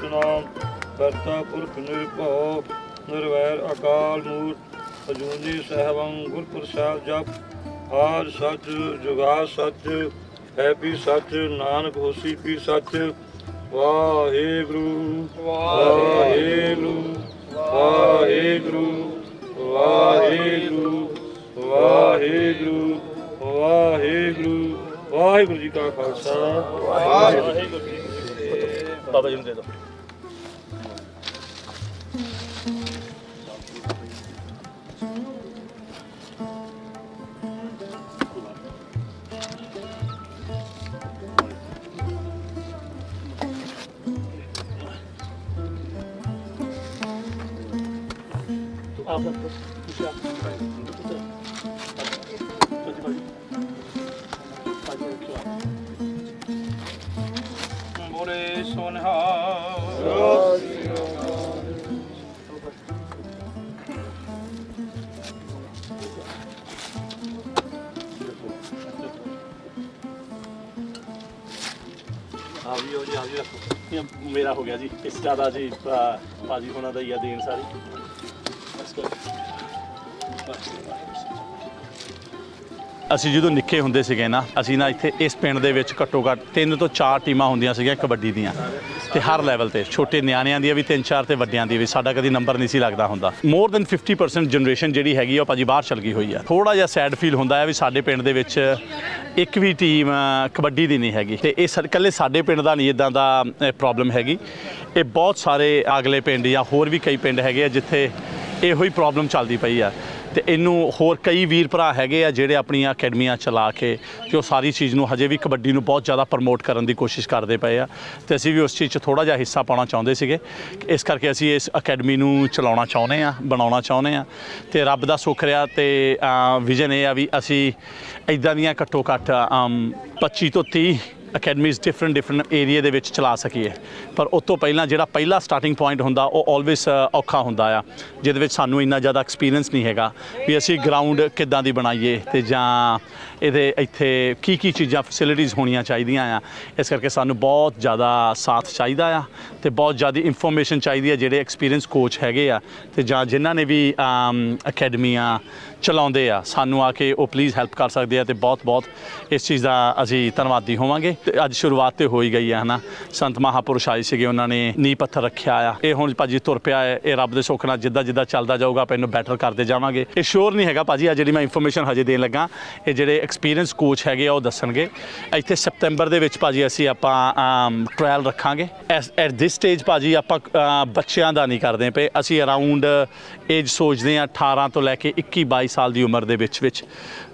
ਸਤਨਾਮ ਕਰਤਾ ਪੁਰਖ ਨਿਰਭਉ ਨਿਰਵੈਰ ਅਕਾਲ ਮੂਰਤ ਅਜੂਨੀ ਸਹਿਬੰ ਗੁਰ ਪ੍ਰਸਾਦ ਜਪ ਆਦ ਸੱਚ ਜੁਗਾ ਸੱਚ ਹੈ ਵੀ ਸੱਚ ਨਾਨਕ ਹੋਸੀ ਵੀ ਸੱਚ ਵਾਹਿਗੁਰੂ ਵਾਹਿਗੁਰੂ ਵਾਹਿਗੁਰੂ ਵਾਹਿਗੁਰੂ ਵਾਹਿਗੁਰੂ ਵਾਹਿਗੁਰੂ ਵਾਹਿਗੁਰੂ ਜੀ ਕਾ ਖਾਲਸਾ। ਵਾਹਿਗੁਰੂ ਜੀ ਕੀ ਫਤਿਹ। ਬਾਬਾ ਜੀ ਨੂੰ ਦੇ ਦਿਓ। ਆਪ ਰੱਖੋ ਆ ਵੀ ਉਹ ਜੀ ਆ ਵੀ ਰੱਖੋ ਇਹ ਮੇਰਾ ਹੋ ਗਿਆ ਜੀ। ਇਸ ਜ਼ਿਆਦਾ ਜੀ ਭਾਜੀ ਹੋਣਾ ਦਾ ਹੀ ਆ ਦੇਣ ਸਾਰੀ। ਅਸੀਂ ਜਦੋਂ ਨਿੱਕੇ ਹੁੰਦੇ ਸੀਗੇ ਨਾ, ਅਸੀਂ ਨਾ ਇੱਥੇ ਇਸ ਪਿੰਡ ਦੇ ਵਿੱਚ ਘੱਟੋ ਘੱਟ ਤਿੰਨ ਤੋਂ ਚਾਰ ਟੀਮਾਂ ਹੁੰਦੀਆਂ ਸੀਗੀਆਂ, ਕਬੱਡੀ ਦੀਆਂ। ਤੇ ਹਰ ਲੈਵਲ ਤੇ, ਛੋਟੇ ਨਿਆਣਿਆਂ ਦੀਆਂ ਵੀ ਤਿੰਨ ਚਾਰ ਤੇ ਵੱਡਿਆਂ ਦੀ ਵੀ, ਸਾਡਾ ਕਦੀ ਨੰਬਰ ਨਹੀਂ ਸੀ ਲੱਗਦਾ ਹੁੰਦਾ। ਮੋਰ ਦੈਨ 50% ਜਨਰੇਸ਼ਨ ਜਿਹੜੀ ਹੈਗੀ ਆ, ਉਹ ਭਾਜੀ ਬਾਹਰ ਚਲ ਗਈ ਹੋਈ ਆ। ਥੋੜਾ ਜਿਹਾ ਸੈਡ ਫੀਲ ਹੁੰਦਾ ਹੈ ਵੀ ਸਾਡੇ ਪਿੰਡ ਦੇ ਵਿੱਚ ਇੱਕ ਵੀ ਟੀਮ ਕਬੱਡੀ ਦੀ ਨਹੀਂ ਹੈਗੀ। ਤੇ ਇਹ ਸਾ- ਇਕੱਲੇ ਸਾਡੇ ਪਿੰਡ ਦਾ ਨਹੀਂ ਇਦਾਂ ਦਾ ਪ੍ਰੋਬਲਮ ਹੈਗੀ। ਇਹ ਬਹੁਤ ਸਾਰੇ ਅਗਲੇ ਪਿੰਡ ਜਾਂ ਹੋਰ ਵੀ ਕਈ ਪਿੰਡ ਹੈਗੇ ਆ, ਜਿੱਥੇ ਇਹੋ ਹੀ ਪ੍ਰੋਬਲਮ ਚੱਲਦੀ ਪਈ ਆ। ਤੇ ਇਹਨੂੰ ਹੋਰ ਕਈ ਵੀਰ ਭਰਾ ਹੈਗੇ ਆ ਜਿਹੜੇ ਆਪਣੀਆਂ ਅਕੈਡਮੀਆਂ ਚਲਾ ਕੇ ਤੇ ਉਹ ਸਾਰੀ ਚੀਜ਼ ਨੂੰ ਹਜੇ ਵੀ ਕਬੱਡੀ ਨੂੰ ਬਹੁਤ ਜ਼ਿਆਦਾ ਪ੍ਰਮੋਟ ਕਰਨ ਦੀ ਕੋਸ਼ਿਸ਼ ਕਰਦੇ ਪਏ ਆ। ਤੇ ਅਸੀਂ ਵੀ ਉਸ ਚੀਜ਼ 'ਚ ਥੋੜਾ ਜਿਹਾ ਹਿੱਸਾ ਪਾਉਣਾ ਚਾਹੁੰਦੇ ਸੀਗੇ। ਇਸ ਕਰਕੇ ਅਸੀਂ ਇਸ ਅਕੈਡਮੀ ਨੂੰ ਚਲਾਉਣਾ ਚਾਹੁੰਦੇ ਆ ਬਣਾਉਣਾ ਚਾਹੁੰਦੇ ਆ। ਤੇ ਰੱਬ ਦਾ ਸੁੱਖ ਰਿਹਾ ਤੇ ਵਿਜ਼ਨ ਇਹ ਆ ਵੀ ਅਸੀਂ ਇਦਾਂ ਦੀਆਂ ਘੱਟੋ ਘੱਟ ਅਮ, 25 ਤੋਂ 30 ਅਕੈਡਮੀਜ਼ ਡਿਫਰੈਂਟ ਡਿਫਰੈਂਟ ਏਰੀਆ ਦੇ ਵਿੱਚ ਚਲਾ ਸਕੀਏ। ਪਰ ਉਸ ਤੋਂ ਪਹਿਲਾਂ ਜਿਹੜਾ ਪਹਿਲਾ ਸਟਾਰਟਿੰਗ ਪੁਆਇੰਟ ਹੁੰਦਾ, ਉਹ ਆਲਵੇਸ ਔਖਾ ਹੁੰਦਾ ਆ, ਜਿਹਦੇ ਵਿੱਚ ਸਾਨੂੰ ਇੰਨਾ ਜ਼ਿਆਦਾ ਐਕਸਪੀਰੀਅੰਸ ਨਹੀਂ ਹੈਗਾ ਵੀ ਅਸੀਂ ਗਰਾਊਂਡ ਕਿੱਦਾਂ ਦੀ ਬਣਾਈਏ ਤੇ ਜਾਂ ਇਹਦੇ ਇੱਥੇ ਕੀ ਕੀ ਚੀਜ਼ਾਂ ਫੈਸਿਲਿਟੀਆਂ ਹੋਣੀਆਂ ਚਾਹੀਦੀਆਂ ਆ। ਇਸ ਕਰਕੇ ਸਾਨੂੰ ਬਹੁਤ ਜ਼ਿਆਦਾ ਸਾਥ ਚਾਹੀਦਾ ਆ ਤੇ ਬਹੁਤ ਜ਼ਿਆਦਾ ਇਨਫੋਰਮੇਸ਼ਨ ਚਾਹੀਦੀ ਆ ਜਿਹੜੇ ਐਕਸਪੀਰੀਅੰਸ ਕੋਚ ਹੈਗੇ ਆ ਤੇ ਜਾਂ ਜਿਨ੍ਹਾਂ ਨੇ ਵੀ ਅਕੈਡਮੀਆਂ ਚਲਾਉਂਦੇ ਆ। ਸਾਨੂੰ ਆ ਕੇ ਉਹ ਪਲੀਜ਼ ਹੈਲਪ ਕਰ ਸਕਦੇ ਆ ਤੇ ਬਹੁਤ ਬਹੁਤ ਇਸ ਚੀਜ਼ ਦਾ ਅਸੀਂ ਧੰਨਵਾਦੀ ਹੋਵਾਂਗੇ। ਤੇ ਅੱਜ ਸ਼ੁਰੂਆਤ ਤੇ ਹੋਈ ਹੀ ਗਈ ਹੈ ਹਨਾ। ਸੰਤ ਮਹਾਪੁਰਸ਼ ਆਏ ਸੀਗੇ, ਉਹਨਾਂ ਨੇ ਨੀ ਪੱਥਰ ਰੱਖਿਆ ਆ। ਇਹ ਹੁਣ ਭਾਜੀ ਤੁਰ ਪਿਆ ਹੈ, ਇਹ ਰੱਬ ਦੇ ਸੁੱਖ ਨਾਲ ਜਿੱਦਾਂ ਜਿੱਦਾਂ ਚੱਲਦਾ ਜਾਊਗਾ, ਆਪਾਂ ਇਹਨੂੰ ਬੈਟਰ ਕਰਦੇ ਜਾਵਾਂਗੇ। ਇਹ ਸ਼ੋਰ ਨਹੀਂ ਹੈਗਾ ਭਾਜੀ, ਆ ਜਿਹੜੀ ਮੈਂ ਇਨਫੋਰਮੇਸ਼ਨ ਹਜੇ ਦੇਣ ਲੱਗਾ, ਇਹ ਜਿਹੜੇ ਐਕਸਪੀਰੀਅੰਸ ਕੋਚ ਹੈਗੇ ਆ, ਉਹ ਦੱਸਣਗੇ। ਇੱਥੇ ਸਪਟੈਂਬਰ ਦੇ ਵਿੱਚ ਭਾਜੀ ਅਸੀਂ ਆਪਾਂ ਟ੍ਰਾਇਲ ਰੱਖਾਂਗੇ। ਐਟ ਦਿਸ ਸਟੇਜ ਭਾਜੀ ਆਪਾਂ ਬੱਚਿਆਂ ਦਾ ਨਹੀਂ ਕਰਦੇ ਪਏ। ਅਸੀਂ ਅਰਾਊਂਡ ਏਜ ਸੋਚਦੇ ਆ 18 ਤੋਂ ਲੈ ਕੇ 21 22 ਸਾਲ ਦੀ ਉਮਰ ਦੇ ਵਿੱਚ ਵਿੱਚ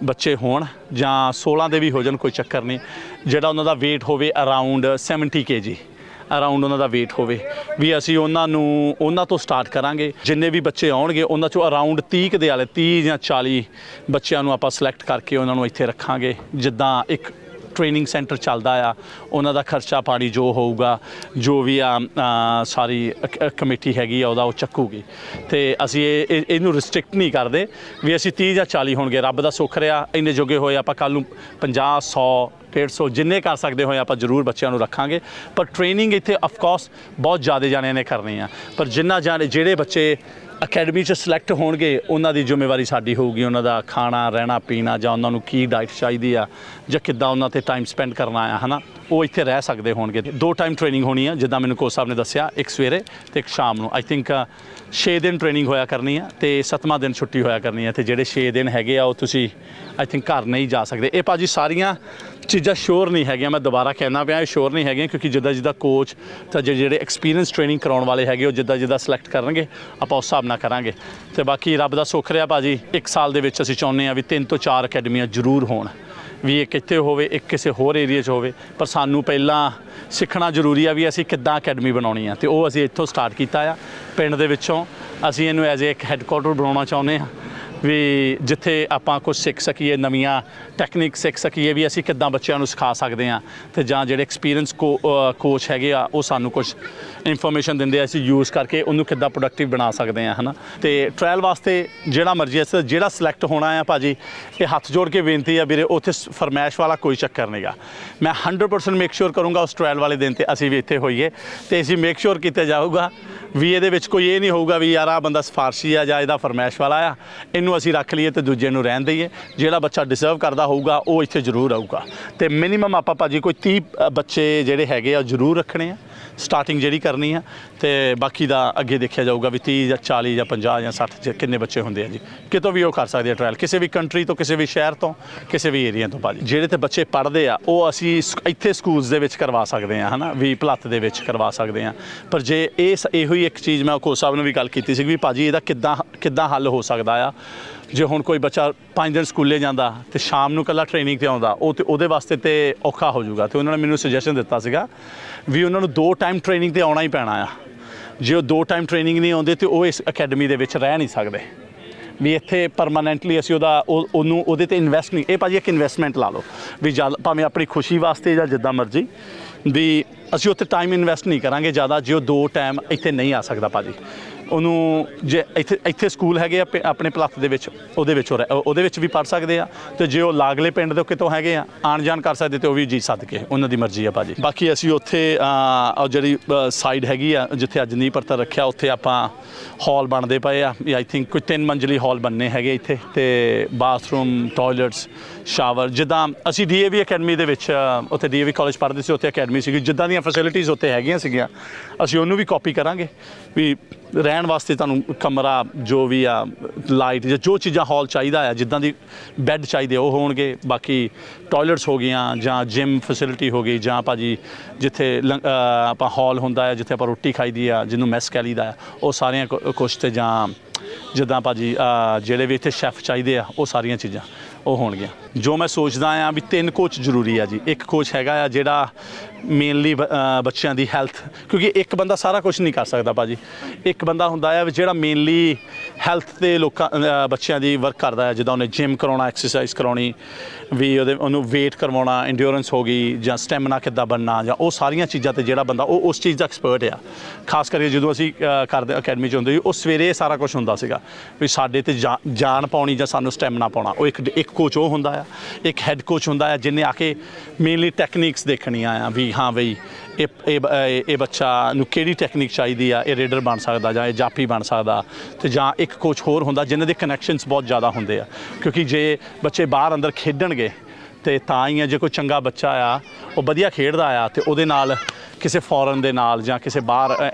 ਬੱਚੇ ਹੋਣ ਜਾਂ 16 ਦੇ ਵੀ ਹੋ ਜਾਣ, ਕੋਈ ਚੱਕਰ ਨਹੀਂ। ਜਿਹੜਾ ਉਹਨਾਂ ਦਾ weight ਹੋਵੇ ਅਰਾਊਂਡ 70 kg ਅਰਾਊਂਡ ਉਹਨਾਂ ਦਾ weight ਹੋਵੇ। ਵੀ ਅਸੀਂ ਉਹਨਾਂ ਨੂੰ, ਉਹਨਾਂ ਤੋਂ ਸਟਾਰਟ ਕਰਾਂਗੇ। ਜਿੰਨੇ ਵੀ ਬੱਚੇ ਆਉਣਗੇ, ਉਹਨਾਂ ਚੋਂ ਅਰਾਊਂਡ 30 ਕੁ ਦੇ ਵਾਲੇ 30 ਜਾਂ 40 ਬੱਚਿਆਂ ਨੂੰ ਆਪਾਂ ਸਿਲੈਕਟ ਕਰਕੇ ਉਹਨਾਂ ਨੂੰ ਇੱਥੇ ਰੱਖਾਂਗੇ। ਜਿੱਦਾਂ ਇੱਕ ਟ੍ਰੇਨਿੰਗ ਸੈਂਟਰ ਚੱਲਦਾ ਆ, ਉਹਨਾਂ ਦਾ ਖਰਚਾ ਪਾਣੀ ਜੋ ਹੋਊਗਾ, ਜੋ ਵੀ ਆ ਸਾਰੀ ਕਮੇਟੀ ਹੈਗੀ ਆ, ਉਹਦਾ ਉਹ ਚੱਕੂਗੀ। ਤੇ ਅਸੀਂ ਇਹ, ਇਹ- ਇਹਨੂੰ ਰਿਸਟ੍ਰਿਕਟ ਨਹੀਂ ਕਰਦੇ ਵੀ ਅਸੀਂ 30 ਜਾਂ 40 ਹੋਣਗੇ। ਰੱਬ ਦਾ ਸੁੱਖ ਰਿਹਾ, ਇੰਨੇ ਜੋਗੇ ਹੋਏ ਆਪਾਂ ਕੱਲ ਨੂੰ 50 100 150 ਜਿੰਨੇ ਕਰ ਸਕਦੇ ਹੋਏ ਆਪਾਂ ਜ਼ਰੂਰ ਬੱਚਿਆਂ ਨੂੰ ਰੱਖਾਂਗੇ। ਪਰ ਟ੍ਰੇਨਿੰਗ ਇੱਥੇ ਆਫ ਕੋਰਸ ਬਹੁਤ ਜ਼ਿਆਦਾ ਜਾਣਿਆਂ ਨੇ ਕਰਨੀ ਆ। ਪਰ ਜਿੰਨਾ ਜਾਣੇ, ਜਿਹੜੇ ਬੱਚੇ ਅਕੈਡਮੀ 'ਚ ਸਿਲੈਕਟ ਹੋਣਗੇ, ਉਹਨਾਂ ਦੀ ਜ਼ਿੰਮੇਵਾਰੀ ਸਾਡੀ ਹੋਊਗੀ, ਉਹਨਾਂ ਦਾ ਖਾਣਾ, ਰਹਿਣਾ, ਪੀਣਾ ਜਾਂ ਉਹਨਾਂ ਨੂੰ ਕੀ ਡਾਈਟ ਚਾਹੀਦੀ ਆ ਜਾਂ ਕਿੱਦਾਂ ਉਹਨਾਂ ਤੇ ਟਾਈਮ ਸਪੈਂਡ ਕਰਨਾ ਆ, ਹਨਾ? ਉਹ ਇੱਥੇ ਰਹਿ ਸਕਦੇ ਹੋਣਗੇ। ਦੋ ਟਾਈਮ ਟ੍ਰੇਨਿੰਗ ਹੋਣੀ ਆ, ਜਿੱਦਾਂ ਮੈਨੂੰ ਕੋਚ ਸਾਹਿਬ ਨੇ ਦੱਸਿਆ, ਇੱਕ ਸਵੇਰੇ ਤੇ ਇੱਕ ਸ਼ਾਮ ਨੂੰ। ਆਈ ਥਿੰਕ 6 ਦਿਨ ਟ੍ਰੇਨਿੰਗ ਹੋਇਆ ਕਰਨੀ ਆ ਤੇ 7ਵਾਂ ਦਿਨ ਛੁੱਟੀ ਹੋਇਆ ਕਰਨੀ ਆ ਤੇ ਜਿਹੜੇ 6 ਦਿਨ ਹੈਗੇ ਆ, ਉਹ ਤੁਸੀਂ ਆਈ ਥਿੰਕ ਘਰ ਨਹੀਂ ਜਾ ਸਕਦੇ। ਇਹ ਭਾਜੀ ਸਾਰੀਆਂ ਚੀਜ਼ਾਂ ਸ਼ੋਰ ਨਹੀਂ ਹੈਗੀਆਂ, ਮੈਂ ਦੁਬਾਰਾ ਕਹਿਣਾ ਪਿਆ, ਇਹ ਸ਼ੋਰ ਨਹੀਂ ਹੈਗੀਆਂ ਕਿਉਂਕਿ ਜਿੱਦਾਂ ਜਿੱਦਾਂ ਕੋਚ ਤਾਂ ਜਿਹੜੇ- ਜਿਹੜੇ ਐਕਸਪੀਰੀਅੰਸ ਟ੍ਰੇਨਿੰਗ ਕਰਾਉਣ ਵਾਲੇ ਹੈਗੇ, ਉਹ ਜਿੱਦਾਂ ਜਿੱਦਾਂ ਸਿਲੈਕਟ ਕਰਨਗੇ, ਆਪਾਂ ਉਸ ਹਿਸਾਬ ਨਾਲ ਕਰਾਂਗੇ। ਤੇ ਬਾਕੀ ਰੱਬ ਦਾ ਸੁੱਖ ਰਿਹਾ ਭਾਜੀ, ਇੱਕ ਸਾਲ ਦੇ ਵਿੱਚ ਅਸੀਂ ਚਾਹੁੰਦੇ ਆ ਵੀ ਤਿੰਨ ਤੋਂ ਚਾਰ ਅਕੈਡਮੀਆਂ ਜ਼ਰੂਰ ਹੋਣ, ਵੀ ਇੱਕ ਇੱਥੇ ਹੋਵੇ, ਇੱਕ ਕਿਸੇ ਹੋਰ ਏਰੀਆ 'ਚ ਹੋਵੇ, ਪਰ ਸਾਨੂੰ ਪਹਿਲਾਂ ਸਿੱਖਣਾ ਜ਼ਰੂਰੀ ਆ ਵੀ ਅਸੀਂ ਕਿੱਦਾਂ ਅਕੈਡਮੀ ਬਣਾਉਣੀ ਆ, ਤੇ ਉਹ ਅਸੀਂ ਇੱਥੋਂ ਸਟਾਰਟ ਕੀਤਾ ਆ, ਪਿੰਡ ਦੇ ਵਿੱਚੋਂ। ਅਸੀਂ ਇਹਨੂੰ ਐਜ਼ ਇੱਕ ਹੈੱਡਕੁਆਟਰ ਬਣਾਉਣਾ ਚਾਹੁੰਦੇ ਆ ਵੀ ਜਿੱਥੇ ਆਪਾਂ ਕੁਝ ਸਿੱਖ ਸਕੀਏ, ਨਵੀਆਂ ਟੈਕਨੀਕ ਸਿੱਖ ਸਕੀਏ, ਵੀ ਅਸੀਂ ਕਿੱਦਾਂ ਬੱਚਿਆਂ ਨੂੰ ਸਿਖਾ ਸਕਦੇ ਆ ਤੇ ਜਾਂ ਜਿਹੜੇ ਐਕਸਪੀਰੀਅੰਸ ਕੋਚ ਹੈਗੇ ਆ, ਉਹ ਸਾਨੂੰ ਕੁਝ ਇਨਫੋਰਮੇਸ਼ਨ ਦਿੰਦੇ ਆ, ਅਸੀਂ ਯੂਜ਼ ਕਰਕੇ ਉਹਨੂੰ ਕਿੱਦਾਂ ਪ੍ਰੋਡਕਟਿਵ ਬਣਾ ਸਕਦੇ ਆ ਹਨਾ? ਤੇ ਟ੍ਰਾਇਲ ਵਾਸਤੇ ਜਿਹੜਾ ਮਰਜ਼ੀ ਹੈ ਜਿਹੜਾ ਸਿਲੈਕਟ ਹੋਣਾ ਆ ਭਾਜੀ, ਇਹ ਹੱਥ ਜੋੜ ਕੇ ਬੇਨਤੀ ਆ ਵੀਰੇ, ਉੱਥੇ ਸ- ਫਰਮੈਸ਼ ਵਾਲਾ ਕੋਈ ਚੱਕਰ ਨਹੀਂਗਾ ਮੈਂ 100% ਮੇਕ ਸ਼ੋਰ ਕਰੂੰਗਾ ਉਸ ਟ੍ਰਾਇਲ ਵਾਲੇ ਦਿਨ ਤੇ ਅਸੀਂ ਵੀ ਇੱਥੇ ਹੋਈਏ ਤੇ ਅਸੀਂ ਮੇਕ ਸ਼ੋਰ ਕੀਤਾ ਜਾਊਗਾ ਵੀ ਇਹਦੇ ਵਿੱਚ ਕੋਈ ਇਹ ਨਹੀਂ ਹੋਊਗਾ ਵੀ ਯਾਰ ਆ ਬੰਦਾ ਸਿਫਾਰਸ਼ੀ ਆ ਜਾਂ ਇਹਦਾ ਫਰਮੈਸ਼ ਵਾਲਾ ਆ। ਇਹਨੂੰ ਅਸੀਂ ਰੱਖ ਲਈਏ ਤੇ ਦੂਜੇ ਨੂੰ ਰਹਿਣ ਦਈਏ। ਜਿਹੜਾ ਬੱਚਾ ਡਿਜ਼ਰਵ ਕਰਦਾ ਹੋਊਗਾ, ਉਹ ਇੱਥੇ ਜ਼ਰੂਰ ਆਊਗਾ। ਤੇ ਮਿਨੀਮਮ ਆਪਾਂ ਭਾਜੀ ਕੋਈ 30 ਬੱਚੇ ਜਿਹੜੇ ਹੈਗੇ ਆ, ਉਹ ਜ਼ਰੂਰ ਰੱਖਣੇ ਆ। ਸਟਾਰਟਿੰਗ ਜਿਹੜੀ ਕਰਨੀ ਆ ਤੇ ਬਾਕੀ ਦਾ ਅੱਗੇ ਦੇਖਿਆ ਜਾਊਗਾ ਵੀ 30 ਜਾਂ 40 ਜਾਂ 50 ਜਾਂ 60 ਚ ਕਿੰਨੇ ਬੱਚੇ ਹੁੰਦੇ ਆ ਜੀ। ਕਿਤੋਂ ਵੀ ਉਹ ਕਰ ਸਕਦੇ ਆ ਟ੍ਰਾਇਲ ਕਿਸੇ ਵੀ ਕੰਟਰੀ ਤੋਂ, ਕਿਸੇ ਵੀ ਸ਼ਹਿਰ ਤੋਂ, ਕਿਸੇ ਵੀ ਏਰੀਆ ਤੋਂ ਭਾਜੀ। ਜਿਹੜੇ ਤੇ ਬੱਚੇ ਪੜ੍ਹਦੇ ਆ, ਉਹ ਅਸੀਂ ਸ- ਇੱਥੇ ਸਕੂਲਸ ਦੇ ਵਿੱਚ ਕਰਵਾ ਸਕਦੇ ਆ, ਹਨਾ? ਵੀ ਭਲੱਤ ਦੇ ਵਿੱਚ ਕਰਵਾ ਸਕਦੇ ਆ। ਪਰ ਜੇ ਇਹ ਸ- ਇਹੋ ਹੀ ਇੱਕ ਚੀਜ਼ ਮੈਂ ਕੋਚ ਸਾਹਿਬ ਨੂੰ ਵੀ ਗੱਲ ਕੀਤੀ ਸੀ ਵੀ ਭਾਜੀ ਇਹਦਾ ਕਿੱਦਾਂ ਕਿੱਦਾਂ ਹੱਲ ਹੋ ਸਕਦਾ ਆ ਜੇ ਹੁਣ ਕੋਈ ਬੱਚਾ ਪੰਜ ਦਿਨ ਸਕੂਲੇ ਜਾਂਦਾ ਤੇ ਸ਼ਾਮ ਨੂੰ ਕੱਲਾ ਟ੍ਰੇਨਿੰਗ ਤੇ ਆਉਂਦਾ, ਉਹ ਤੇ ਉਹਦੇ ਵਾਸਤੇ ਤੇ ਔਖਾ ਹੋ ਜਾਊਗਾ। ਤੇ ਉਹਨਾਂ ਨੇ ਮੈਨੂੰ ਸੁਜੈਸ਼ਨ ਦਿੱਤਾ ਸੀਗਾ ਵੀ ਉਹਨਾਂ ਨੂੰ ਦੋ ਟਾਈਮ ਟ੍ਰੇਨਿੰਗ ਤੇ ਆਉਣਾ ਹੀ ਪੈਣਾ ਆ। ਜੇ ਉਹ ਦੋ ਟਾਈਮ ਟ੍ਰੇਨਿੰਗ ਨਹੀਂ ਆਉਂਦੇ ਤੇ ਉਹ ਇਸ ਅਕੈਡਮੀ ਦੇ ਵਿੱਚ ਰਹਿ ਨਹੀਂ ਸਕਦੇ। ਵੀ ਇੱਥੇ ਪਰਮਾਨੈਂਟਲੀ ਅਸੀਂ ਉਹਦਾ, ਉਹ- ਉਹਨੂੰ, ਉਹਦੇ ਤੇ ਇਨਵੈਸਟ ਨਹੀਂ, ਇਹ ਭਾਜੀ ਇੱਕ ਇਨਵੈਸਟਮੈਂਟ ਲਾ ਲਓ। ਵੀ ਜਦ, ਭਾਵੇਂ ਆਪਣੀ ਖੁਸ਼ੀ ਵਾਸਤੇ ਜਾਂ ਜਿੱਦਾਂ ਮਰਜ਼ੀ, ਵੀ ਅਸੀਂ ਉੱਥੇ ਟਾਈਮ ਇਨਵੈਸਟ ਨਹੀਂ ਕਰਾਂਗੇ ਜ਼ਿਆਦਾ, ਜੇ ਉਹ ਦੋ ਟਾਈਮ ਇੱਥੇ ਨਹੀਂ ਆ ਸਕਦਾ ਭਾਜੀ। ਉਹਨੂੰ ਜੇ ਇੱਥੇ ਇੱਥੇ ਸਕੂਲ ਹੈਗੇ ਆ ਪ- ਆਪਣੇ ਪਲੱਥ ਦੇ ਵਿੱਚ ਉਹਦੇ ਵਿੱਚ ਉਹ ਰਹਿ- ਉਹਦੇ ਵਿੱਚ ਵੀ ਪੜ ਸਕਦੇ ਆ। ਤੇ ਜੇ ਉਹ ਲਾਗਲੇ ਪਿੰਡ ਦੇ ਕਿਤੋਂ ਹੈਗੇ ਆ ਆਣ ਜਾਣ ਕਰ ਸਕਦੇ ਤੇ ਉਹ ਵੀ ਜੀ ਸਦਕੇ ਉਹਨਾਂ ਦੀ ਮਰਜ਼ੀ ਆ ਭਾਜੀ। ਬਾਕੀ ਅਸੀਂ ਉੱਥੇ ਅਹ, ਉਹ ਜਿਹੜੀ ਸਾਈਡ ਹੈਗੀ ਆ ਜਿੱਥੇ ਅੱਜ ਨੀਂਹ ਪੱਥਰ ਰੱਖਿਆ ਉੱਥੇ ਆਪਾਂ ਹਾਲ ਬਣਦੇ ਪਏ ਆ। ਆਈ ਥਿੰਕ ਕੋਈ ਤਿੰਨ ਮੰਜ਼ਲੀ ਹਾਲ ਬਣਨੇ ਹੈਗੇ ਇੱਥੇ ਤੇ ਬਾਥਰੂਮ ਟਾਇਲਟਸ ਸ਼ਾਵਰ ਜਿੱਦਾਂ ਅਸੀਂ ਡੀਏਵੀ ਅਕੈਡਮੀ ਦੇ ਵਿੱਚ ਅ, ਉੱਥੇ ਡੀਏਵੀ ਕਾਲਜ ਪੜ੍ਹਦੇ ਸੀ ਉੱਥੇ ਅਕੈਡਮੀ ਸੀਗੀ। ਜਿੱਦਾਂ ਦੀਆਂ ਫੈਸਿਲਿਟੀਆਂ ਉੱਥੇ ਹੈਗੀਆਂ ਸੀਗੀਆਂ ਅਸੀਂ ਉਹਨੂੰ ਵੀ ਕਾਪੀ ਕਰਾਂਗੇ ਵੀ ਰਹਿਣ ਵਾਸਤੇ ਤੁਹਾਨੂੰ ਕਮਰਾ ਜੋ ਵੀ ਆ ਲਾਈਟ ਜਾਂ ਜੋ ਚੀਜ਼ਾਂ ਹਾਲ ਚਾਹੀਦਾ ਆ ਜਿੱਦਾਂ ਦੀ ਬੈੱਡ ਚਾਹੀਦੇ ਉਹ ਹੋਣਗੇ। ਬਾਕੀ ਟਾਇਲਟਸ ਹੋ ਗਈਆਂ ਜਾਂ ਜਿਮ ਫੈਸਿਲਿਟੀ ਹੋ ਗਈ ਜਾਂ ਭਾਜੀ ਜਿੱਥੇ ਲੰ- ਆਪਾਂ ਹਾਲ ਹੁੰਦਾ ਹੈ ਜਿੱਥੇ ਆਪਾਂ ਰੋਟੀ ਖਾਈਦੀ ਆ ਜਿਹਨੂੰ ਮੈਸ ਕਹਿ ਲਈਦਾ ਉਹ ਸਾਰੀਆਂ ਕੁਛ ਤੇ ਜਾਂ ਜਿੱਦਾਂ ਭਾਜੀ ਅ, ਜਿਹੜੇ ਵੀ ਇੱਥੇ ਸ਼ੈਫ ਚਾਹੀਦੇ ਆ ਉਹ ਸਾਰੀਆਂ ਚੀਜ਼ਾਂ ਉਹ ਹੋਣਗੀਆਂ। ਜੋ ਮੈਂ ਸੋਚਦਾ ਆ ਵੀ ਤਿੰਨ ਕੋਚ ਜ਼ਰੂਰੀ ਆ ਜੀ। ਇੱਕ ਕੋਚ ਹੈਗਾ ਆ ਜਿਹੜਾ ਮੇਨਲੀ ਬੱਚਿਆਂ ਦੀ ਹੈਲਥ ਕਿਉਂਕਿ ਇੱਕ ਬੰਦਾ ਸਾਰਾ ਕੁਝ ਨਹੀਂ ਕਰ ਸਕਦਾ ਭਾਜੀ। ਇੱਕ ਬੰਦਾ ਹੁੰਦਾ ਆ ਵੀ ਜਿਹੜਾ ਮੇਨਲੀ ਹੈਲਥ ਤੇ ਲੋਕਾਂ ਬੱਚਿਆਂ ਦੀ ਵਰਕ ਕਰਦਾ ਹੈ ਜਿੱਦਾਂ ਉਹਨੇ ਜਿਮ ਕਰਾਉਣਾ ਐਕਸਰਸਾਈਜ਼ ਕਰਾਉਣੀ, ਵੀ ਉਹਦੇ, ਉਹਨੂੰ weight ਕਰਵਾਉਣਾ ਇੰਡਿਓਰੈਂਸ ਹੋ ਗਈ, ਜਾਂ ਸਟੈਮਿਨਾ ਕਿੱਦਾਂ ਬਣਨਾ, ਜਾਂ ਉਹ ਸਾਰੀਆਂ ਚੀਜ਼ਾਂ ਤੇ ਜਿਹੜਾ ਬੰਦਾ, ਉਹ ਉਸ ਚੀਜ਼ ਦਾ ਐਕਸਪਰਟ ਆ। ਖਾਸ ਕਰਕੇ ਜਦੋਂ ਅਸੀਂ ਕਰਦੇ ਅਕੈਡਮੀ ਚ ਹੁੰਦੇ ਸੀ, ਉਹ ਸਵੇਰੇ ਇਹ ਸਾਰਾ ਕੁਝ ਹੁੰਦਾ ਸੀਗਾ, ਵੀ ਸਾਡੇ ਤੇ ਜਾ- ਜਾਨ ਪਾਉਣੀ ਜਾਂ ਸਾਨੂੰ ਸਟੈਮਿਨਾ ਪਾਉਣਾ। ਉਹ ਇੱਕ ਇੱਕ ਕੋਚ ਉਹ ਹੁੰਦਾ ਆ, ਇੱਕ ਹੈੱਡ ਕੋਚ ਹੁੰਦਾ ਆ, ਜਿਹਨੇ ਆ ਕੇ ਮੇਨਲੀ ਟੈਕਨੀਕਸ ਦੇਖਣੀਆਂ ਆ, ਵੀ ਹਾਂ ਬਈ, ਇਹ ਇਹ, ਬ- ਇਹ ਬੱਚਾ ਨੂੰ ਕਿਹੜੀ ਟੈਕਨੀਕ ਚਾਹੀਦੀ ਆ, ਇਹ ਰੇਡਰ ਬਣ ਸਕਦਾ ਜਾਂ ਇਹ ਜਾਫੀ ਬਣ ਸਕਦਾ? ਤੇ ਜਾਂ ਇੱਕ ਕੋਚ ਹੋਰ ਹੁੰਦਾ ਜਿਨ੍ਹਾਂ ਦੇ ਕਨੈਕਸ਼ਨਸ ਬਹੁਤ ਜ਼ਿਆਦਾ ਹੁੰਦੇ ਆ। ਕਿਉਂਕਿ ਜੇ ਬੱਚੇ ਬਾਹਰ ਅੰਦਰ ਖੇਡਣਗੇ ਤੇ ਤਾਂ ਹੀ ਆ ਜੇ ਕੋਈ ਚੰਗਾ ਬੱਚਾ ਆ, ਉਹ ਵਧੀਆ ਖੇਡਦਾ ਆ ਤੇ ਉਹਦੇ ਨਾਲ ਕਿਸੇ ਫੋਰਨ ਦੇ ਨਾਲ ਜਾਂ ਕਿਸੇ ਬਾਹਰ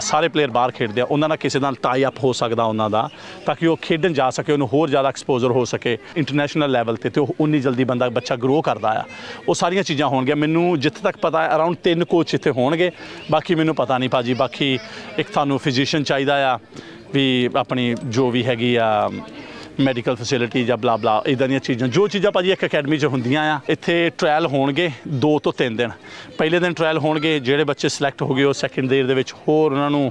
ਸਾਰੇ ਪਲੇਅਰ ਬਾਹਰ ਖੇਡਦੇ ਆ, ਉਹਨਾਂ ਨਾਲ ਕਿਸੇ ਨਾਲ ਟਾਈ ਅਪ ਹੋ ਸਕਦਾ ਉਹਨਾਂ ਦਾ, ਤਾਂ ਕਿ ਉਹ ਖੇਡਣ ਜਾ ਸਕੇ, ਉਹਨੂੰ ਹੋਰ ਜ਼ਿਆਦਾ ਐਕਸਪੋਜ਼ਰ ਹੋ ਸਕੇ ਇੰਟਰਨੈਸ਼ਨਲ ਲੈਵਲ ਤੇ ਤੇ ਉਹ ਉਨੀ ਜਲਦੀ ਬੰਦਾ ਬੱਚਾ ਗਰੋ ਕਰਦਾ ਆ। ਉਹ ਸਾਰੀਆਂ ਚੀਜ਼ਾਂ ਹੋਣਗੀਆਂ। ਮੈਨੂੰ ਜਿੱਥੇ ਤੱਕ ਪਤਾ ਹੈ ਅਰਾਊਂਡ ਤਿੰਨ ਕੋਚ ਇੱਥੇ ਹੋਣਗੇ। ਬਾਕੀ ਮੈਨੂੰ ਪਤਾ ਨਹੀਂ ਭਾਜੀ। ਬਾਕੀ ਇੱਕ ਤੁਹਾਨੂੰ ਫਿਜ਼ੀਸ਼ੀਅਨ ਚਾਹੀਦਾ ਆ, ਵੀ ਆਪਣੀ ਜੋ ਵੀ ਹੈਗੀ ਆ ਮੈਡੀਕਲ ਫੈਸਿਲਿਟੀ ਜਾਂ ਬਲਾ ਬਲਾ ਇਦਾਂ ਦੀਆਂ ਚੀਜ਼ਾਂ। ਜੋ ਚੀਜ਼ਾਂ ਭਾਜੀ ਇੱਕ ਅਕੈਡਮੀ 'ਚ ਹੁੰਦੀਆਂ ਆ, ਇੱਥੇ ਟ੍ਰਾਇਲ ਹੋਣਗੇ 2 ਤੋਂ 3 ਦਿਨ। ਪਹਿਲੇ ਦਿਨ ਟ੍ਰਾਇਲ ਹੋਣਗੇ, ਜਿਹੜੇ ਬੱਚੇ ਸਿਲੈਕਟ ਹੋ ਗਏ ਉਹ ਸੈਕਿੰਡ ਦੇਰ ਦੇ ਵਿੱਚ ਹੋਰ ਉਹਨਾਂ ਨੂੰ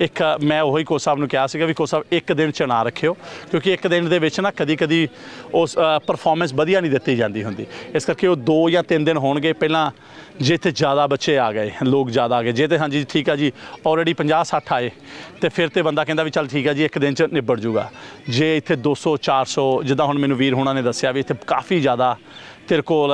ਇੱਕ, ਮੈਂ ਉਹੀ ਕੋਚ ਸਾਹਿਬ ਨੂੰ ਕਿਹਾ ਸੀਗਾ ਵੀ ਕੋਚ ਸਾਹਿਬ ਇੱਕ ਦਿਨ ਚ ਨਾ ਰੱਖਿਓ, ਕਿਉਂਕਿ ਇੱਕ ਦਿਨ ਦੇ ਵਿੱਚ ਨਾ ਕਦੀ ਕਦੀ ਉਸ ਪਰਫਾਰਮੈਂਸ ਵਧੀਆ ਨਹੀਂ ਦਿੱਤੀ ਜਾਂਦੀ ਹੁੰਦੀ। ਇਸ ਕਰਕੇ ਉਹ 2 ਜਾਂ 3 ਦਿਨ ਹੋਣਗੇ, ਪਹਿਲਾਂ ਜੇ ਇੱਥੇ ਜ਼ਿਆਦਾ ਬੱਚੇ ਆ ਗਏ, ਲੋਕ ਜ਼ਿਆਦਾ ਆ ਗਏ। ਜੇ ਤੇ ਹਾਂਜੀ ਠੀਕ ਆ ਜੀ ਆਲਰੇਡੀ 50 60 ਆਏ, ਤੇ ਫਿਰ ਤੇ ਬੰਦਾ ਕਹਿੰਦਾ ਵੀ ਚੱਲ ਠੀਕ ਆ ਜੀ, ਇੱਕ ਦਿਨ ਚ ਨਿਬੜ ਜੂਗਾ। ਜੇ ਇੱਥੇ 200 400 ਜਿੱਦਾਂ ਹੁਣ ਮੈਨੂੰ ਵੀਰ ਹੋਣਾ ਨੇ ਦੱਸਿਆ ਵੀ ਇੱਥੇ ਕਾਫੀ ਜ਼ਿਆਦਾ ਤੇਰੇ ਕੋਲ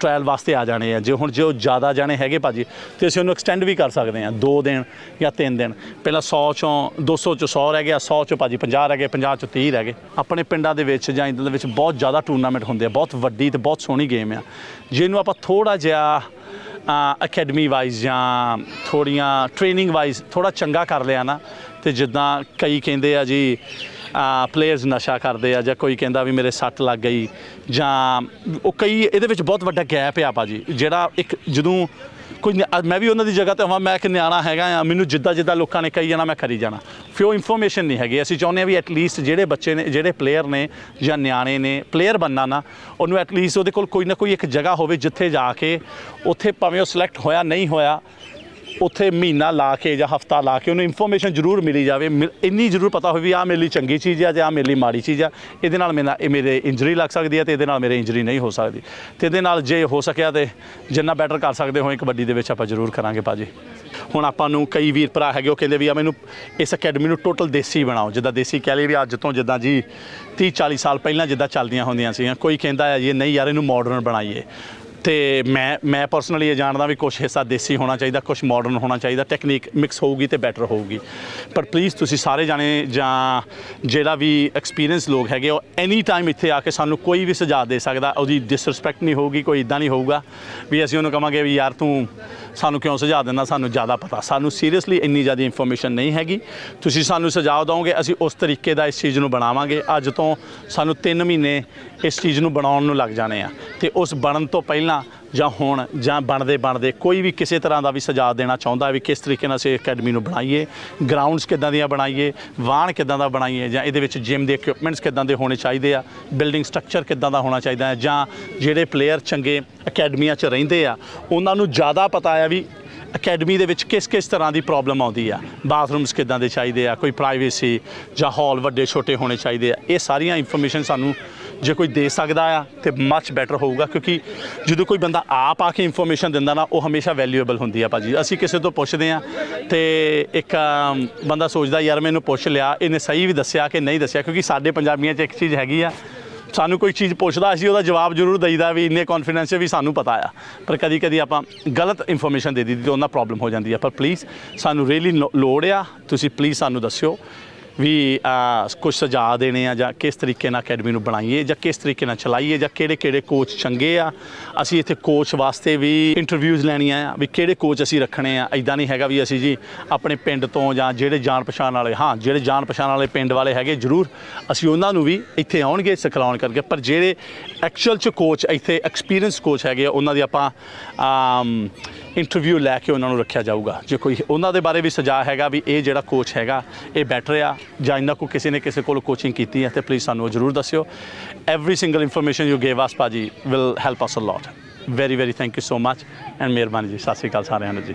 ਟ੍ਰਾਇਲ ਵਾਸਤੇ ਆ ਜਾਣੇ ਆ। ਜੇ ਹੁਣ ਜੇ ਉਹ ਜ਼ਿਆਦਾ ਜਾਣੇ ਹੈਗੇ ਭਾਜੀ, ਤੇ ਅਸੀਂ ਉਹਨੂੰ ਐਕਸਟੈਂਡ ਵੀ ਕਰ ਸਕਦੇ ਆ 2 ਦਿਨ ਜਾਂ 3 ਦਿਨ। ਪਹਿਲਾਂ 100 ਚੋਂ 200 ਚੋਂ 100 ਰਹਿ ਗਿਆ 100 ਚੋਂ ਭਾਜੀ 50 ਰਹਿ ਗਏ 50 ਚੋਂ 30 ਰਹਿ ਗਏ। ਆਪਣੇ ਪਿੰਡਾਂ ਦੇ ਵਿੱਚ ਜਾਂ ਇਦਾਂ ਦੇ ਵਿੱਚ ਬਹੁਤ ਜ਼ਿਆਦਾ ਟੂਰਨਾਮੈਂਟ ਹੁੰਦੇ ਆ, ਬਹੁਤ ਵੱਡੀ ਤੇ ਬਹੁਤ ਸੋਹਣੀ ਗੇਮ ਆ। ਜਿਹਨੂੰ ਆਪਾਂ ਥੋੜਾ ਜਿਹਾ ਅਕੈਡਮੀ ਵਾਈਜ਼ ਜਾਂ ਥੋੜੀਆਂ ਟ੍ਰੇਨਿੰਗ ਵਾਈਜ਼ ਥੋੜਾ ਚੰਗਾ ਕਰ ਲਿਆ ਨਾ, ਤੇ ਜਿੱਦਾਂ ਕਈ ਕਹਿੰਦੇ ਆ ਜੀ ਪਲੇਅਰਸ ਨਸ਼ਾ ਕਰਦੇ ਆ ਜਾਂ ਕੋਈ ਕਹਿੰਦਾ ਵੀ ਮੇਰੇ ਸੱਟ ਲੱਗ ਗਈ ਜਾਂ ਉਹ ਕਈ ਇਹਦੇ ਵਿੱਚ ਬਹੁਤ ਵੱਡਾ ਗੈਪ ਆ ਭਾਜੀ, ਜਿਹੜਾ ਇੱਕ ਜਦੋਂ ਕੋਈ ਨਿ- ਮੈਂ ਵੀ ਉਹਨਾਂ ਦੀ ਜਗ੍ਹਾ ਤੇ ਹਾਂ ਮੈਂ ਇੱਕ ਨਿਆਣਾ ਹੈਗਾ ਆ, ਮੈਨੂੰ ਜਿੱਦਾਂ ਜਿੱਦਾਂ ਲੋਕਾਂ ਨੇ ਕਹੀ ਜਾਣਾ, ਮੈਂ ਕਰੀ ਜਾਣਾ। ਫਿਰ ਉਹ ਇਨਫੋਰਮੇਸ਼ਨ ਨਹੀਂ ਹੈਗੀ। ਅਸੀਂ ਚਾਹੁੰਦੇ ਆ ਵੀ ਐਟਲੀਸਟ ਜਿਹੜੇ ਬੱਚੇ ਨੇ, ਜਿਹੜੇ ਪਲੇਅਰ ਨੇ ਜਾਂ ਨਿਆਣੇ ਨੇ ਪਲੇਅਰ ਬੰਨਾ ਨਾ, ਉਹਨੂੰ ਐਟਲੀਸਟ ਉਹਦੇ ਕੋਲ ਕੋਈ ਨਾ ਕੋਈ ਇੱਕ ਜਗ੍ਹਾ ਹੋਵੇ ਜਿੱਥੇ ਜਾ ਕੇ ਉੱਥੇ ਭਾਵੇਂ ਉਹ ਸਿਲੈਕਟ ਹੋਇਆ, ਨਹੀਂ ਹੋਇਆ ਉੱਥੇ ਮਹੀਨਾ ਲਾ ਕੇ ਜਾਂ ਹਫਤਾ ਲਾ ਕੇ ਉਹਨੂੰ ਇਨਫੋਰਮੇਸ਼ਨ ਜ਼ਰੂਰ ਮਿਲੀ ਜਾਵੇ। ਮਿਲ- ਇੰਨੀ ਜ਼ਰੂਰ ਪਤਾ ਹੋਵੇ ਵੀ ਆਹ ਮੇਰੇ ਲਈ ਚੰਗੀ ਚੀਜ਼ ਆ ਜਾਂ ਆਹ ਮੇਰੇ ਲਈ ਮਾੜੀ ਚੀਜ਼ ਆ। ਇਹਦੇ ਨਾਲ ਮੇਰਾ ਇਹ ਮੇਰੇ ਇੰਜਰੀ ਲੱਗ ਸਕਦੀ ਹੈ ਤੇ ਇਹਦੇ ਨਾਲ ਮੇਰੇ ਇੰਜਰੀ ਨਹੀਂ ਹੋ ਸਕਦੀ। ਤੇ ਇਹਦੇ ਨਾਲ ਜੇ ਹੋ ਸਕਿਆ ਤੇ ਜਿੰਨਾ ਬੈਟਰ ਕਰ ਸਕਦੇ ਹੋਏ ਕਬੱਡੀ ਦੇ ਵਿੱਚ ਆਪਾਂ ਜ਼ਰੂਰ ਕਰਾਂਗੇ ਭਾਜੀ। ਹੁਣ ਆਪਾਂ ਨੂੰ ਕਈ ਵੀਰ ਭਰਾ ਹੈਗੇ, ਉਹ ਕਹਿੰਦੇ ਵੀ ਆ, ਮੈਨੂੰ ਇਸ ਅਕੈਡਮੀ ਨੂੰ ਟੋਟਲ ਦੇਸੀ ਬਣਾਓ। ਜਿੱਦਾਂ ਦੇਸੀ ਕਹਿ ਲਈ ਵੀ ਅੱਜ ਤੋਂ ਜਿੱਦਾਂ ਜੀ 30 40 ਸਾਲ ਪਹਿਲਾਂ ਜਿੱਦਾਂ ਚੱਲਦੀਆਂ ਹੁੰਦੀਆਂ ਸੀਗੀਆਂ। ਕੋਈ ਕਹਿੰਦਾ ਹੈ ਜੀ, ਨਹੀਂ ਯਾਰ, ਇਹਨੂੰ ਮਾਡਰਨ ਬਣਾਈਏ। ਤੇ ਮੈਂ ਮੈਂ ਪਰਸਨਲੀ ਇਹ ਜਾਣਦਾ ਵੀ ਕੁਝ ਹਿੱਸਾ ਦੇਸੀ ਹੋਣਾ ਚਾਹੀਦਾ ਕੁਝ ਮਾਡਰਨ ਹੋਣਾ ਚਾਹੀਦਾ ਟੈਕਨੀਕ ਮਿਕਸ ਹੋਊਗੀ ਤੇ ਬੈਟਰ ਹੋਊਗੀ। ਪਰ ਪਲੀਜ਼ ਤੁਸੀਂ ਸਾਰੇ ਜਾਣੇ ਜਾਂ ਜਿਹੜਾ ਵੀ ਐਕਸਪੀਰੀਅੰਸ ਲੋਕ ਹੈਗੇ, ਉਹ ਐਨੀ ਟਾਈਮ ਇੱਥੇ ਆ ਕੇ ਸਾਨੂੰ ਕੋਈ ਵੀ ਸੁਝਾਅ ਦੇ ਸਕਦਾ, ਉਹਦੀ ਡਿਸਰੈਸਪੈਕਟ ਨਹੀਂ ਹੋਊਗੀ, ਕੋਈ ਇਦਾਂ ਨਹੀਂ ਹੋਊਗਾ, ਵੀ ਅਸੀਂ ਉਹਨੂੰ ਕਵਾਂਗੇ ਵੀ ਯਾਰ ਤੂੰ ਸਾਨੂੰ ਕਿਉਂ ਸੁਝਾਅ ਦਿੰਦਾ? ਸਾਨੂੰ ਜ਼ਿਆਦਾ ਪਤਾ। ਸਾਨੂੰ ਸੀਰੀਅਸਲੀ ਇੰਨੀ ਜ਼ਿਆਦਾ ਇਨਫੋਰਮੇਸ਼ਨ ਨਹੀਂ ਹੈਗੀ। ਤੁਸੀਂ ਸਾਨੂੰ ਸੁਝਾਅ ਦਿਓਗੇ, ਅਸੀਂ ਉਸ ਤਰੀਕੇ ਦਾ ਇਸ ਚੀਜ਼ ਨੂੰ ਬਣਾਵਾਂਗੇ। ਅੱਜ ਤੋਂ ਸਾਨੂੰ 3 ਮਹੀਨੇ ਇਸ ਚੀਜ਼ ਨੂੰ ਬਣਾਉਣ ਨੂੰ ਲੱਗ ਜਾਣੇ ਆ। ਤੇ ਉਸ ਬਣਨ ਤੋਂ ਪਹਿਲਾਂ ਜਾਂ ਹੋਣ, ਜਾਂ ਬਣਦੇ ਬਣਦੇ ਕੋਈ ਵੀ ਕਿਸੇ ਤਰ੍ਹਾਂ ਦਾ ਵੀ ਸੁਝਾਅ ਦੇਣਾ ਚਾਹੁੰਦਾ ਵੀ ਕਿਸ ਤਰੀਕੇ ਨਾਲ ਅਸੀਂ ਅਕੈਡਮੀ ਨੂੰ ਬਣਾਈਏ ਗਰਾਊਂਡਸ ਕਿੱਦਾਂ ਦੀਆਂ ਬਣਾਈਏ, ਵਾਹਣ ਕਿੱਦਾਂ ਦਾ ਬਣਾਈਏ, ਜਾਂ ਇਹਦੇ ਵਿੱਚ ਜਿਮ ਦੇ ਇਕਵਿਪਮੈਂਟਸ ਕਿੱਦਾਂ ਦੇ ਹੋਣੇ ਚਾਹੀਦੇ ਆ ਬਿਲਡਿੰਗ ਸਟਰਕਚਰ ਕਿੱਦਾਂ ਦਾ ਹੋਣਾ ਚਾਹੀਦਾ ਹੈ, ਜਾਂ ਜਿਹੜੇ ਪਲੇਅਰ ਚੰਗੇ ਅਕੈਡਮੀਆਂ 'ਚ ਰਹਿੰਦੇ ਆ, ਉਹਨਾਂ ਨੂੰ ਜ਼ਿਆਦਾ ਪਤਾ ਆ ਵੀ ਅਕੈਡਮੀ ਦੇ ਵਿੱਚ ਕਿਸ ਕਿਸ ਤਰ੍ਹਾਂ ਦੀ ਪ੍ਰੋਬਲਮ ਆਉਂਦੀ ਆ ਬਾਥਰੂਮਸ ਕਿੱਦਾਂ ਦੇ ਚਾਹੀਦੇ ਆ, ਕੋਈ ਪ੍ਰਾਈਵੇਸੀ ਜਾਂ ਹਾਲ ਵੱਡੇ ਛੋਟੇ ਹੋਣੇ ਚਾਹੀਦੇ ਆ, ਇਹ ਸਾਰੀਆਂ ਇਨਫੋਰਮੇਸ਼ਨ ਸਾਨੂੰ ਜੇ ਕੋਈ ਦੇ ਸਕਦਾ ਆ, ਤੇ ਮੱਚ ਬੈਟਰ ਹੋਊਗਾ, ਕਿਉਂਕਿ ਜਦੋਂ ਕੋਈ ਬੰਦਾ ਆਪ ਆ ਕੇ ਇਨਫੋਰਮੇਸ਼ਨ ਦਿੰਦਾ ਨਾ, ਉਹ ਹਮੇਸ਼ਾ ਵੈਲਿਊਏਬਲ ਹੁੰਦੀ ਆ ਭਾਜੀ। ਅਸੀਂ ਕਿਸੇ ਤੋਂ ਪੁੱਛਦੇ ਆ, ਤੇ ਇੱਕ ਬੰਦਾ ਸੋਚਦਾ, ਯਾਰ, ਮੈਨੂੰ ਪੁੱਛ ਲਿਆ। ਇਹਨੇ ਸਹੀ ਵੀ ਦੱਸਿਆ ਕਿ ਨਹੀਂ ਦੱਸਿਆ, ਕਿਉਂਕਿ ਸਾਡੇ ਪੰਜਾਬੀਆਂ 'ਚ ਇੱਕ ਚੀਜ਼ ਹੈਗੀ ਆ, ਸਾਨੂੰ ਕੋਈ ਚੀਜ਼ ਪੁੱਛਦਾ, ਅਸੀਂ ਉਹਦਾ ਜਵਾਬ ਜ਼ਰੂਰ ਦਈਦਾ ਵੀ ਇੰਨੇ ਕੌਨਫੀਡੈਂਸ 'ਚ ਵੀ ਸਾਨੂੰ ਪਤਾ ਆ। ਪਰ ਕਦੀ ਕਦੀ ਆਪਾਂ ਗਲਤ ਇਨਫੋਰਮੇਸ਼ਨ ਦੇ ਦਿੱਤੀ ਤੇ ਉਹਨਾਂ ਪ੍ਰੋਬਲਮ ਹੋ ਜਾਂਦੀ ਆ। ਪਰ ਪਲੀਜ਼ ਸਾਨੂੰ ਰੀਲੀ ਲੋੜ ਆ, ਤੁਸੀਂ ਪਲੀਜ਼ ਸਾਨੂੰ ਦੱਸਿਓ। ਵੀ ਕੁਝ ਸੁਝਾਅ ਦੇਣੇ ਆ ਜਾਂ ਕਿਸ ਤਰੀਕੇ ਨਾਲ ਅਕੈਡਮੀ ਨੂੰ ਬਣਾਈਏ ਜਾਂ ਕਿਸ ਤਰੀਕੇ ਨਾਲ ਚਲਾਈਏ ਜਾਂ ਕਿਹੜੇ ਕਿਹੜੇ ਕੋਚ ਚੰਗੇ ਆ। ਅਸੀਂ ਇੱਥੇ ਕੋਚ ਵਾਸਤੇ ਵੀ ਇੰਟਰਵਿਊਜ਼ ਲੈਣੀਆਂ ਆ ਵੀ ਕਿਹੜੇ ਕੋਚ ਅਸੀਂ ਰੱਖਣੇ ਆ। ਐਦਾਂ ਨਹੀਂ ਹੈਗਾ ਵੀ ਅਸੀਂ ਜੀ ਆਪਣੇ ਪਿੰਡ ਤੋਂ ਜਾਂ ਜਿਹੜੇ ਜਾਣ ਪਛਾਣ ਵਾਲੇ ਹਾਂ ਜਿਹੜੇ ਜਾਣ ਪਛਾਣ ਵਾਲੇ ਪਿੰਡ ਵਾਲੇ ਹੈਗੇ ਜ਼ਰੂਰ ਅਸੀਂ ਉਹਨਾਂ ਨੂੰ ਵੀ ਇੱਥੇ ਆਉਣਗੇ ਸਿਖਲਾਉਣ ਕਰਕੇ ਪਰ ਜਿਹੜੇ ਐਕਚੁਅਲ ਚ ਕੋਚ ਇੱਥੇ ਐਕਸਪੀਰੀਅੰਸ ਕੋਚ ਹੈਗੇ ਆ, ਉਹਨਾਂ ਦੀ ਆਪਾਂ ਇੰਟਰਵਿਊ ਲੈ ਕੇ ਉਹਨਾਂ ਨੂੰ ਰੱਖਿਆ ਜਾਊਗਾ। ਜੇ ਕੋਈ ਉਹਨਾਂ ਦੇ ਬਾਰੇ ਵੀ ਸੁਝਾਅ ਹੈਗਾ ਵੀ ਇਹ ਜਿਹੜਾ ਕੋਚ ਹੈਗਾ ਇਹ ਬੈਟਰ ਆ ਜਾਂ ਇਹਨਾਂ ਕੋ ਕਿਸੇ ਨੇ ਕਿਸੇ ਕੋਲ ਕੋਚਿੰਗ ਕੀਤੀ ਹੈ, ਤੇ ਪਲੀਜ਼ ਸਾਨੂੰ ਉਹ ਜ਼ਰੂਰ ਦੱਸਿਓ। Every single information you gave us ਭਾਜੀ will help us a lot very very thank you so much and ਮਿਹਰਬਾਨੀ ਜੀ, ਸਤਿ ਸ਼੍ਰੀ ਅਕਾਲ ਸਾਰਿਆਂ ਨੂੰ ਜੀ।